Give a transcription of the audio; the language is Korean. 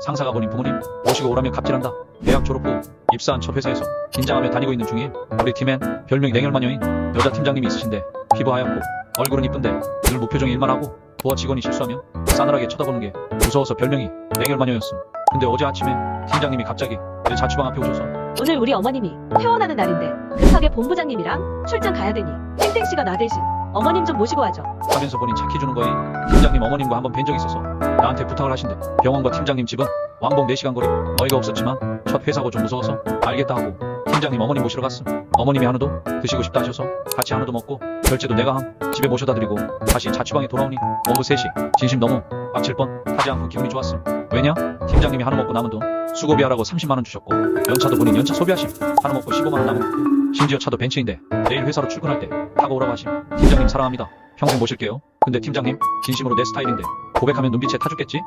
상사가 본인 부모님 모시고 오라며 갑질한다. 대학 졸업 후 입사한 첫 회사에서 긴장하며 다니고 있는 중인 우리 팀엔 별명이 냉혈마녀인 여자 팀장님이 있으신데 피부 하얗고 얼굴은 이쁜데 늘 무표정 일만 하고 부하 직원이 실수하면 싸늘하게 쳐다보는 게 무서워서 별명이 냉혈마녀였음. 근데 어제 아침에 팀장님이 갑자기 내 자취방 앞에 오셔서 오늘 우리 어머님이 퇴원하는 날인데 급하게 본부장님이랑 출장 가야 되니 땡땡 씨가 나 대신 어머님 좀 모시고 와줘. 하면서 본인 착해 주는 거에 팀장님 어머님과 한번 뵌 적이 있어서 나한테 부탁을 하신대. 병원과 팀장님 집은 왕복 4시간 거리. 어이가 없었지만 첫 회사고 좀 무서워서 알겠다 하고 팀장님 어머님 모시러 갔음 어머님이 한우도 드시고 싶다 하셔서 같이 한우도 먹고 결제도 내가 함 집에 모셔다 드리고 다시 자취방에 돌아오니 오후 3시. 진심 너무 빡칠 뻔 하지 않고 기분이 좋았음 왜냐? 팀장님이 한우 먹고 남은 돈 수고비하라고 30만원 주셨고 연차도 본인 연차 소비하심 한우 먹고 15만원 남은 심지어 차도 벤츠인데 내일 회사로 출근할 때 타고 오라고 하심 팀장님 사랑합니다 평생 모실게요 근데 팀장님 진심으로 내 스타일인데 고백하면 눈빛에 타죽겠지?